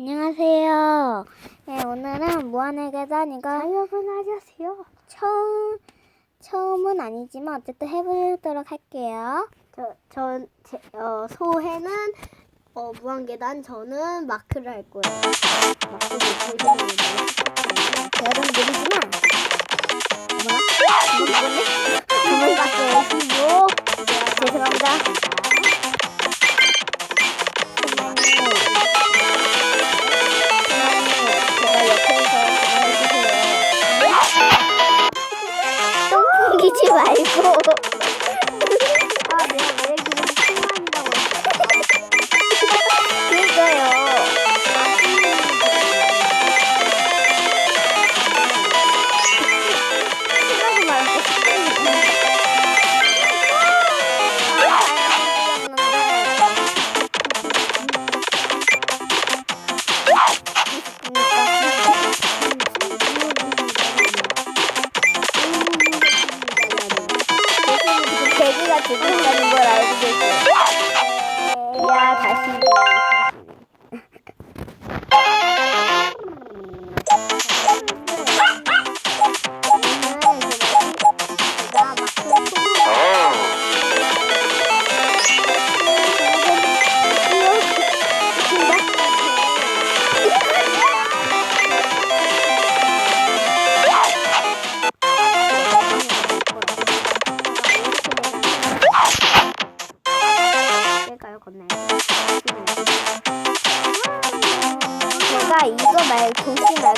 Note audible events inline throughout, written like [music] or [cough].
안녕하세요. 네, 오늘은 무한의 계단 이거 여러분 안녕하세요. 처음 처음은 아니지만 어쨌든 해보도록 할게요. 저전 어, 소해는 어, 무한 계단 저는 마크를 할 거예요. 마크를 풍기지 대기가 두고 있다는 걸 될까요 건나요? 제가 이거 말 도시 말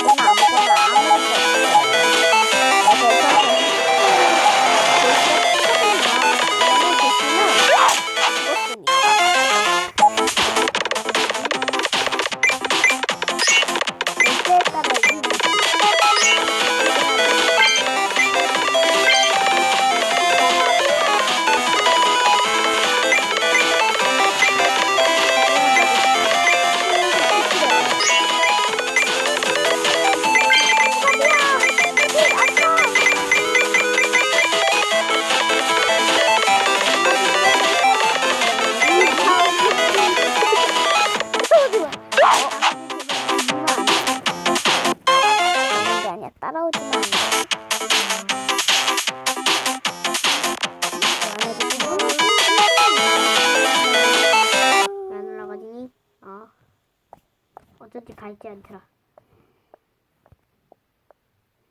어차피 갈지 않더라.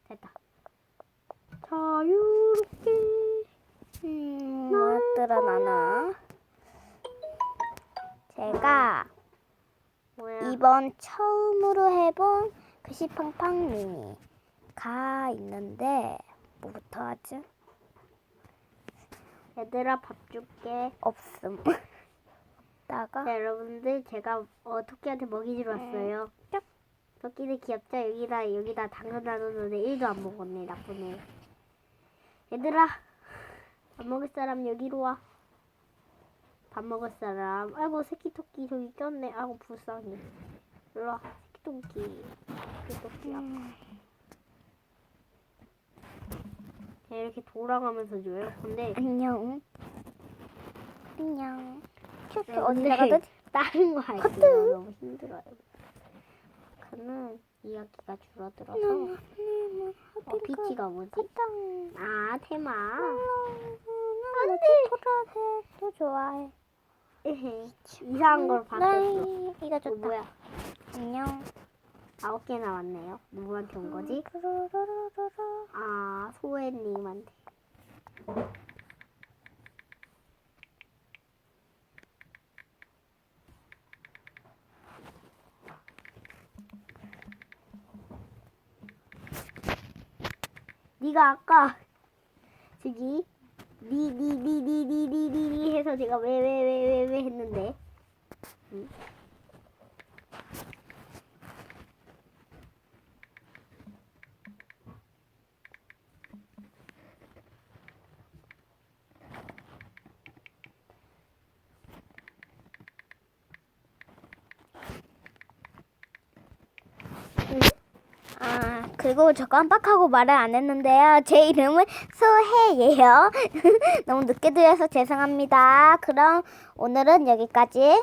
됐다. 자유롭게. 음, 뭐였더라 나나. 제가 뭐야? 이번 처음으로 해본 글씨팡팡 미니가 있는데 뭐부터 하지? 얘들아 밥 줄게. 없음. [laughs] 다가 자, 여러분들 제가 어, 토끼한테 먹이 주러 왔어요. 짝. 토끼들 귀엽죠? 여기다 여기다 당근 나누는데 1도 안 먹었네. 나쁘네. 얘들아 밥 먹을 사람 여기로 와. 밥 먹을 사람. 아이고 새끼 토끼 저기 꼈네. 아이고 불쌍해. 일로 와. 새끼 토끼. 새끼 토끼야. 음. 자, 이렇게 돌아가면서 줘요. 근데 안녕. 안녕. 이렇게 어디 여러분들, 나가든 다른 거. 커트. 너무 힘들어요. 그는 이야기가 줄어들어서 어, 비치가 뭐지? 땅. 아 테마. 안돼. 토라색도 좋아해. 이상한 걸 봤었어. 네, 이거 어, 좋다. 뭐야? 안녕. 아홉 개 나왔네요. 누구한테 온 거지? 뚜루루루루루. 아 소혜님한테. 네가 아까 저기 니 니 니 니 니 니 니 해서 제가 왜 왜 왜 왜 왜 했는데 응? 아, 그리고 저 깜빡하고 말을 안 했는데요. 제 이름은 소혜예요. [laughs] 너무 늦게 들려서 죄송합니다. 그럼 오늘은 여기까지.